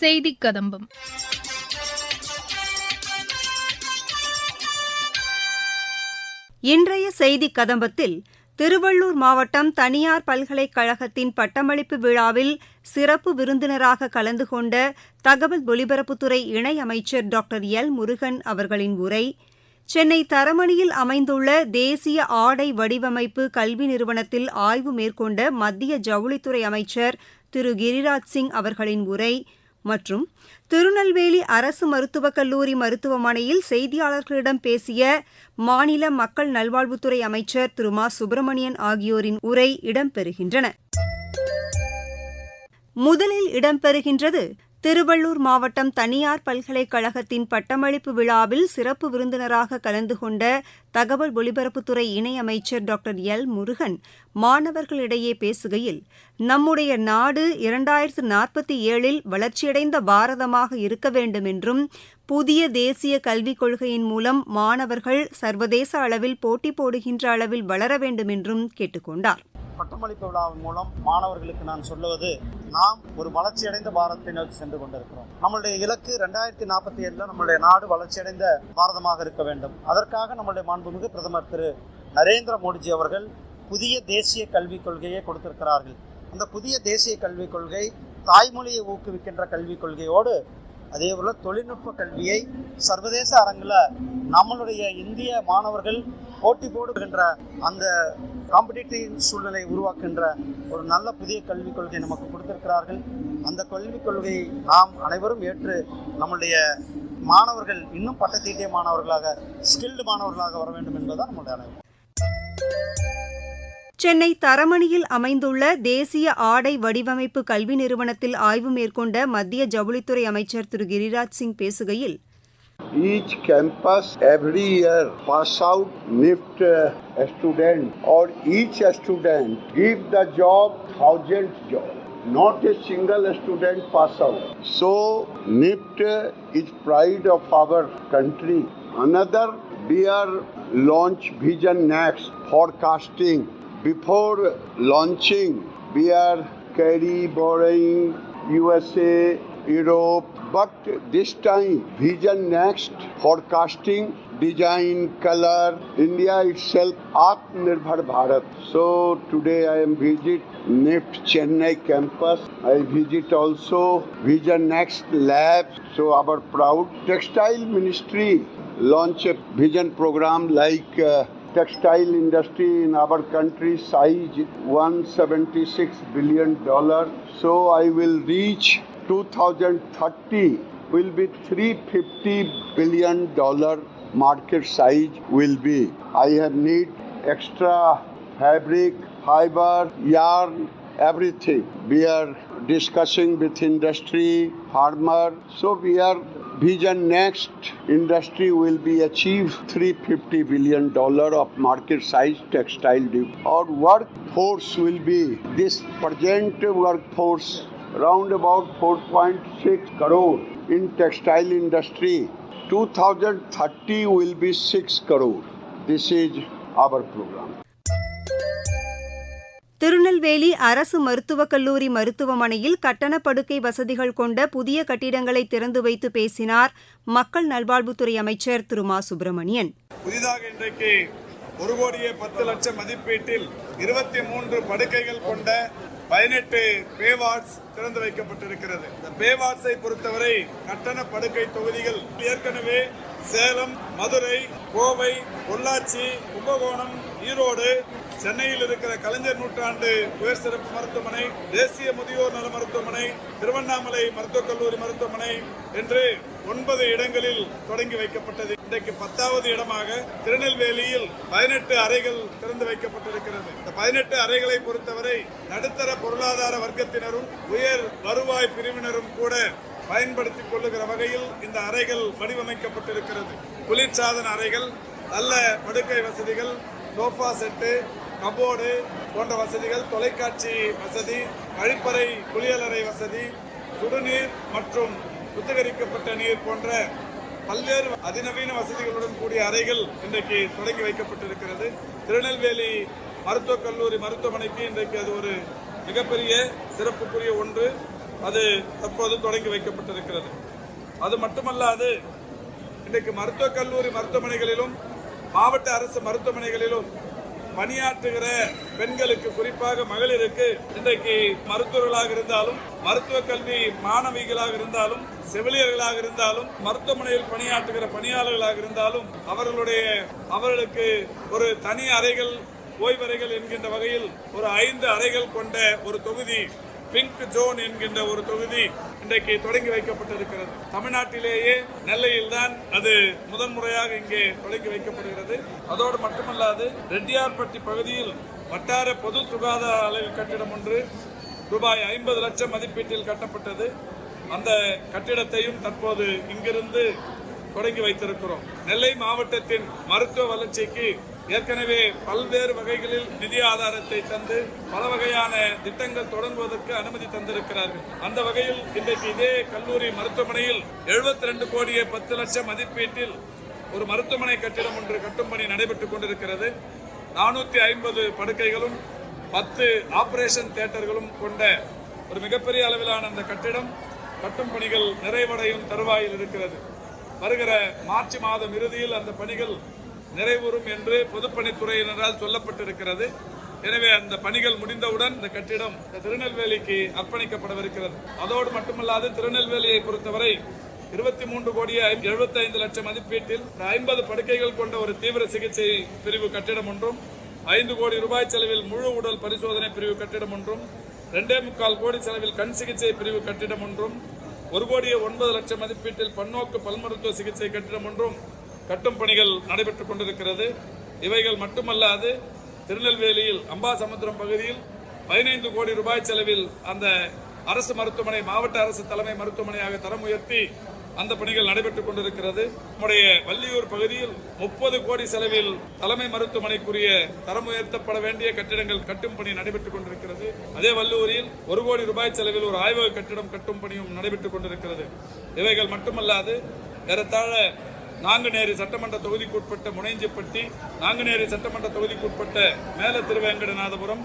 செய்தி கதம்பம். இன்றைய செய்தி கதம்பத்தில் திருவள்ளூர் மாவட்டம் தனியார் பல்கலைக்கழகத்தின் பட்டமளிப்பு விழாவில் சிறப்பு விருந்தினராக கலந்து கொண்ட தகவல் ஒலிபரப்புத்துறை இணையமைச்சர் டாக்டர் எல் முருகன் அவர்களின் உரை சென்னை தரமணியில் அமைந்துள்ள தேசிய ஆடை வடிவமைப்பு கல்வி நிறுவனத்தில் ஆய்வு மேற்கொண்ட மத்திய ஜவுளித்துறை அமைச்சர் திரு கிரிராஜ் சிங் அவர்களின் உரை மற்றும் திருநெல்வேலி அரசு மருத்துவக் கல்லூரி மருத்துவமனையில் செய்தியாளர்களிடம் பேசிய மாநில மக்கள் நல்வாழ்வுத்துறை அமைச்சர் திரு. மா. சுப்பிரமணியன் ஆகியோரின் உரை இடம்பெறுகின்றன. முதலில் இடம்பெறுகின்றது திருவள்ளூர் மாவட்டம் தனியார் பல்கலைக்கழகத்தின் பட்டமளிப்பு விழாவில் சிறப்பு விருந்தினராக கலந்து கொண்ட தகவல் ஒலிபரப்புத்துறை இணையமைச்சர் டாக்டர் எல் முருகன் மாணவர்களிடையே பேசுகையில் நம்முடைய நாடு இரண்டாயிரத்து நாற்பத்தி ஏழில் வளர்ச்சியடைந்த பாரதமாக இருக்க வேண்டும் என்றும் புதிய தேசிய கல்விக் கொள்கையின் மூலம் மாணவர்கள் சர்வதேச அளவில் போட்டி போடுகின்ற அளவில் வளர வேண்டும் என்றும் கேட்டுக் பட்டமளிப்பு விழாவின் மூலம் மாணவர்களுக்கு நான் சொல்லுவது நாம் ஒரு வளர்ச்சியடைந்த பாரதத்தை நோக்கி சென்று கொண்டிருக்கிறோம். நம்மளுடைய இலக்கு ரெண்டாயிரத்தி நாற்பத்தி ஏழில் நம்மளுடைய நாடு வளர்ச்சியடைந்த பாரதமாக இருக்க வேண்டும். அதற்காக நம்மளுடைய மாண்புமிகு பிரதமர் திரு நரேந்திர மோடிஜி அவர்கள் புதிய தேசிய கல்விக் கொள்கையை கொடுத்திருக்கிறார்கள். அந்த புதிய தேசிய கல்விக் கொள்கை தாய்மொழியை ஊக்குவிக்கின்ற கல்விக் கொள்கையோடு அதே போல் தொழில்நுட்ப கல்வியை சர்வதேச அரங்கில் நம்மளுடைய இந்திய மாணவர்கள் போட்டி போடுகின்ற அந்த காம்படிட்டிவ் சூழ்நிலை உருவாக்குகின்ற ஒரு நல்ல புதிய கல்விக் கொள்கை நமக்கு கொடுத்திருக்கிறார்கள். அந்த கல்விக் கொள்கையை நாம் அனைவரும் ஏற்று நம்முடைய மாணவர்கள் இன்னும் பட்டத்தீட்டிய மாணவர்களாக ஸ்கில்டு மாணவர்களாக வர வேண்டும் என்பதுதான் நம்முடைய அனைவரும் சென்னை தரமணியில் அமைந்துள்ள தேசிய ஆடை வடிவமைப்பு கல்வி நிறுவனத்தில் ஆய்வு மேற்கொண்ட மத்திய ஜவுளித்துறை அமைச்சர் திரு கிரிராஜ் சிங் பேசுகையில் each campus every year pass out NIFT uh, student or each student give the job thousand job. Not a single student pass out. So NIFT is pride of our country. Another we are launch Vision Next forecasting. Before launching, we are carry borrowing USA, Europe, but this time Vision Next forecasting design color India itself Atmanirbhar Bharat. So today I am visit NIFT Chennai campus. I visit also Vision Next lab. So our proud textile ministry launch a vision program like. Uh, textile industry in our country size 176 billion dollar so i will reach 2030 will be 350 billion dollar market size will be. I have need extra fabric fiber yarn everything. We are discussing with industry farmer. So we are vision next industry will be achieve 350 billion dollar of market size textile. Our workforce will be this present workforce round about 4.6 crore. In textile industry 2030 will be 6 crore. This is our program. Tirunelveli அரசு மருத்துவக் கல்லூரி மருத்துவமனையில் கட்டண படுக்கை வசதிகள் கொண்ட புதிய கட்டிடங்களை திறந்து வைத்து பேசினார் மக்கள் நல்வாழ்வுத்துறை அமைச்சர் திரு மா சுப்பிரமணியன். புதிதாக இன்றைக்கு ஒரு கோடியே பத்து லட்சம் மதிப்பீட்டில் இருபத்தி மூன்று படுக்கைகள் கொண்ட பதினெட்டு பேவார்ட்ஸ் திறந்து வைக்கப்பட்டிருக்கிறது. இந்த பேவார்ட்ஸை பொறுத்தவரை கட்டண படுக்கை தொகுதிகள் ஏற்கனவே சேலம் மதுரை கோவை பொள்ளாச்சி கும்பகோணம் ஈரோடு சென்னையில் இருக்கிற கலைஞர் நூற்றாண்டு உயர் சிறப்பு மருத்துவமனை தேசிய முதியோர் நல மருத்துவமனை திருவண்ணாமலை மருத்துவக் கல்லூரி மருத்துவமனை என்று ஒன்பது இடங்களில் தொடங்கி வைக்கப்பட்டது. இன்றைக்கு பத்தாவது இடமாக திருநெல்வேலியில் பதினெட்டு அறைகள் திறந்து வைக்கப்பட்டிருக்கிறது. இந்த பதினெட்டு அறைகளை பொறுத்தவரை நடுத்தர பொருளாதார வர்க்கத்தினரும் உயர் வருவாய் பிரிவினரும் கூட பயன்படுத்திக் கொள்ளுகிற வகையில் இந்த அறைகள் வடிவமைக்கப்பட்டிருக்கிறது. குளிர்சாதன அறைகள் நல்ல படுக்கை வசதிகள் சோஃபா செட்டு கபோர்டு போன்ற வசதிகள் தொலைக்காட்சி வசதி கழிப்பறை குளியலறை வசதி சுடுநீர் மற்றும் சுத்திகரிக்கப்பட்ட நீர் போன்ற பல்வேறு அதிநவீன வசதிகளுடன் கூடிய அறைகள் இன்றைக்கு தொடங்கி வைக்கப்பட்டிருக்கிறது. திருநெல்வேலி மருத்துவக் கல்லூரி மருத்துவமனைக்கு இன்றைக்கு அது ஒரு மிகப்பெரிய சிறப்புக்குரிய ஒன்று. அது தற்போது தொடங்கி வைக்கப்பட்டிருக்கிறது. அது மட்டுமல்லாது இன்றைக்கு மருத்துவக் கல்லூரி மருத்துவமனைகளிலும் மாவட்ட அரசு மருத்துவமனைகளிலும் பணியாற்றுகிற பெண்களுக்கு குறிப்பாக மகளிருக்கு இன்றைக்கு மருத்துவர்களாக இருந்தாலும் மருத்துவ கல்வி மாணவிகளாக இருந்தாலும் செவிலியர்களாக இருந்தாலும் மருத்துவமனையில் பணியாற்றுகிற பணியாளர்களாக இருந்தாலும் அவர்களுடைய அவர்களுக்கு ஒரு தனி அறைகள் ஓய்வறைகள் என்கின்ற வகையில் ஒரு ஐந்து அறைகள் கொண்ட ஒரு தொகுதி பிங்க் ஜோன் என்கின்ற ஒரு தொகுதி இன்றைக்கு தொடங்கி வைக்கப்பட்டிருக்கிறது. தமிழ்நாட்டிலேயே நெல்லையில் தான் அது முதன்முறையாக இங்கே தொடங்கி வைக்கப்படுகிறது. அதோடு மட்டுமல்லாது ரெட்டியார்பட்டி பகுதியில் வட்டார பொது சுகாதார அலகு கட்டிடம் ஒன்று ரூபாய் ஐம்பது லட்சம் மதிப்பீட்டில் கட்டப்பட்டது. அந்த கட்டிடத்தையும் தற்போது இங்கிருந்து தொடங்கி வைத்திருக்கிறோம். நெல்லை மாவட்டத்தின் மருத்துவ வளர்ச்சிக்கு ஏற்கனவே பல்வேறு வகைகளில் நிதி ஆதாரத்தை தந்து பல வகையான திட்டங்கள் தொடங்குவதற்கு அனுமதி தந்திருக்கிறார்கள். அந்த வகையில் இன்றைக்கு இதே கல்லூரி மருத்துவமனையில் 72 ரெண்டு கோடியே பத்து லட்சம் மதிப்பீட்டில் ஒரு மருத்துவமனை கட்டிடம் ஒன்று கட்டும் பணி நடைபெற்றுக் கொண்டிருக்கிறது. நானூத்தி ஐம்பது படுக்கைகளும் பத்து ஆபரேஷன் தியேட்டர்களும் கொண்ட ஒரு மிகப்பெரிய அளவிலான அந்த கட்டிடம் கட்டும் பணிகள் நிறைவடையும் தருவாயில் இருக்கிறது. வருகிற மார்ச் மாதம் இறுதியில் அந்த பணிகள் நிறைவுறும் என்று பொதுப்பணித்துறையினரால் சொல்லப்பட்டிருக்கிறது. எனவே அந்த பணிகள் முடிந்தவுடன் இந்த கட்டிடம் இந்த திருநெல்வேலிக்கு அர்ப்பணிக்கப்படவிருக்கிறது அதோடு மட்டுமல்லாது திருநெல்வேலியை பொறுத்தவரை இருபத்தி மூன்று கோடியே எழுபத்தைந்து லட்சம் மதிப்பீட்டில் ஐம்பது படுக்கைகள் கொண்ட ஒரு தீவிர சிகிச்சை பிரிவு கட்டிடம் ஒன்றும் ஐந்து கோடி ரூபாய் செலவில் முழு உடல் பரிசோதனை பிரிவு கட்டிடம் ஒன்றும் ரெண்டே முக்கால் கோடி செலவில் கண் சிகிச்சை பிரிவு கட்டிடம் ஒன்றும் ஒரு கோடியே ஒன்பது லட்சம் மதிப்பீட்டில் பன்னோக்கு பல்மருத்துவ சிகிச்சை கட்டிடம் ஒன்றும் கட்டும் பணிகள் நடைபெற்றுக் கொண்டிருக்கிறது. இவைகள் மட்டுமல்லாது திருநெல்வேலியில் அம்பாசமுத்திரம் பகுதியில் பதினைந்து கோடி ரூபாய் செலவில் அந்த அரசு மருத்துவமனை மாவட்ட அரசு தலைமை மருத்துவமனையாக தரம் உயர்த்தி அந்த பணிகள் நடைபெற்றுக் கொண்டிருக்கிறது. நம்முடைய வள்ளியூர் பகுதியில் முப்பது கோடி செலவில் தலைமை மருத்துவமனைக்குரிய தரம் உயர்த்தப்பட வேண்டிய கட்டிடங்கள் கட்டும் பணி நடைபெற்றுக் கொண்டிருக்கிறது. அதே வல்லூரில் ஒரு கோடி ரூபாய் செலவில் ஒரு ஆய்வக கட்டிடம் கட்டும் பணியும் நடைபெற்றுக் கொண்டிருக்கிறது. இவைகள் மட்டுமல்லாது ஏறத்தாழ நாங்குநேரி சட்டமன்ற தொகுதிக்குட்பட்ட முனைஞ்சிப்பட்டி நாங்குநேரி சட்டமன்ற தொகுதிக்குட்பட்ட மேல திருவேங்கடநாதபுரம்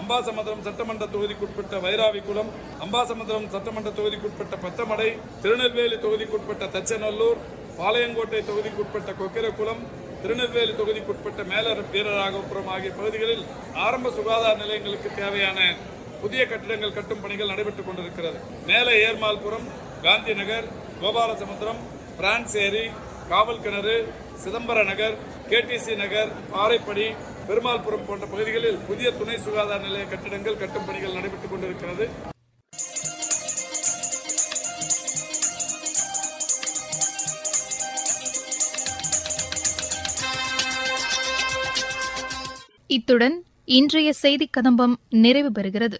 அம்பாசமுத்திரம் சட்டமன்ற தொகுதிக்குட்பட்ட வைராவிக்குளம் அம்பாசமுத்திரம் சட்டமன்ற தொகுதிக்குட்பட்ட பத்தமடை திருநெல்வேலி தொகுதிக்குட்பட்ட தச்சநல்லூர் பாளையங்கோட்டை தொகுதிக்குட்பட்ட கொக்கிரகுளம் திருநெல்வேலி தொகுதிக்குட்பட்ட மேலர் வீரராகபுரம் ஆகிய பகுதிகளில் ஆரம்ப சுகாதார நிலையங்களுக்கு தேவையான புதிய கட்டிடங்கள் கட்டும் பணிகள் நடைபெற்றுக் கொண்டிருக்கிறது. மேலே ஏர்மால்புரம் காந்தி நகர் கோபாலசமுத்திரம் பிரான்ஸ் ஏரி காவல் கிணறு சிதம்பர நகர் கேடிசி நகர் பாறைப்படி பெருமாள்புரம் போன்ற பகுதிகளில் புதிய துணை சுகாதார நிலைய கட்டிடங்கள் கட்டும் பணிகள் நடைபெற்றுக் கொண்டிருக்கிறது. இத்துடன் இன்றைய செய்திக் கதம்பம் நிறைவு பெறுகிறது.